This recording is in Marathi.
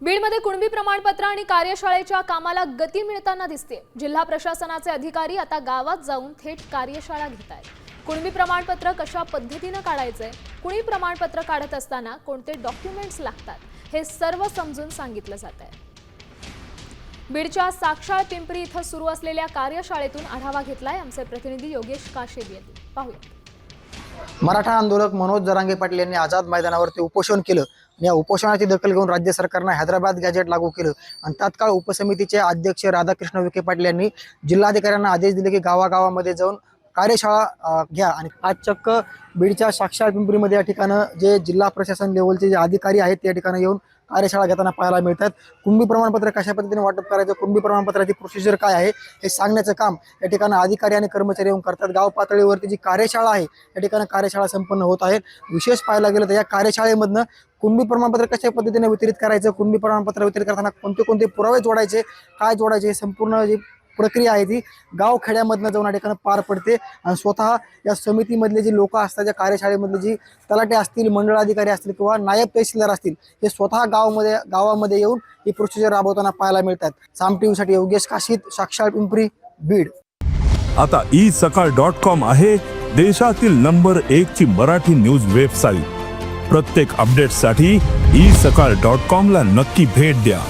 बीडमध्ये कुणबी प्रमाणपत्र आणि कार्यशाळेच्या कामाला गती मिळताना दिसते. जिल्हा प्रशासनाचे अधिकारी आता गावात जाऊन थेट कार्यशाळा घेत आहेत कुणबी प्रमाणपत्र कशा पद्धतीनं काढायचंय कुणी प्रमाणपत्र काढत असताना कोणते डॉक्युमेंट्स लागतात हे सर्व समजून सांगितलं जात आहे बीडच्या साक्षाळ पिंपरी इथं सुरू असलेल्या कार्यशाळेतून आढावा घेतलाय आमचे प्रतिनिधी योगेश काशेब यांनी पाहूया मराठा आंदोलक मनोज जरांगे पाटील यांनी आझाद मैदानावरती उपोषण केलं आणि या उपोषणाची दखल घेऊन राज्य सरकारनं हैदराबाद गॅजेट लागू केलं. आणि तात्काळ उपसमितीचे अध्यक्ष राधाकृष्ण विखे पाटील यांनी जिल्हाधिकाऱ्यांना आदेश दिले की गावागावामध्ये जाऊन कार्यशाळा घ्या. आणि आज चक्क बीडच्या साक्षात पिंपरीमध्ये या ठिकाणं जे जिल्हा प्रशासन लेवलचे जे अधिकारी आहेत त्या ठिकाणी येऊन कार्यशाळा घेताना पाहायला मिळतात. कुंभी प्रमाणपत्र कशा पद्धतीने वाटप करायचं कुंभी प्रमाणपत्राची प्रोसिजर काय आहे हे सांगण्याचं काम या ठिकाणी अधिकारी आणि कर्मचारी येऊन करतात. गाव पातळीवरती जी कार्यशाळा आहे या ठिकाणी कार्यशाळा संपन्न होत आहेत. विशेष पाहायला गेलं तर या कार्यशाळेमधनं कुणबी प्रमाणपत्र कशा पद्धतीने वितरित करायचं कुणबी प्रमाणपत्र वितरित करताना कोणते कोणते पुरावे जोडायचे काय जोडायचे हे संपूर्ण जी प्रक्रिया आहे ती. गाव खेड्यामधनं जाऊन या ठिकाणी पार पडते. आणि स्वतः या समितीमधले जे लोक असतात या कार्यशाळेमधले जी तलाटे असतील मंडळ अधिकारी असतील किंवा नायब तहसीलदार असतील हे स्वतः गावामध्ये गावामध्ये येऊन ही प्रोसिजर राबवताना पाहायला मिळतात. साम टीव्हीसाठी योगेश काशीत साक्षात पिंपरी बीड. आता ई सकाळ डॉट कॉम आहे. देशातील नंबर एक ची मराठी न्यूज वेबसाईट. प्रत्येक अपडेटसाठी ई सकाळ डॉट कॉम ला नक्की भेट द्या.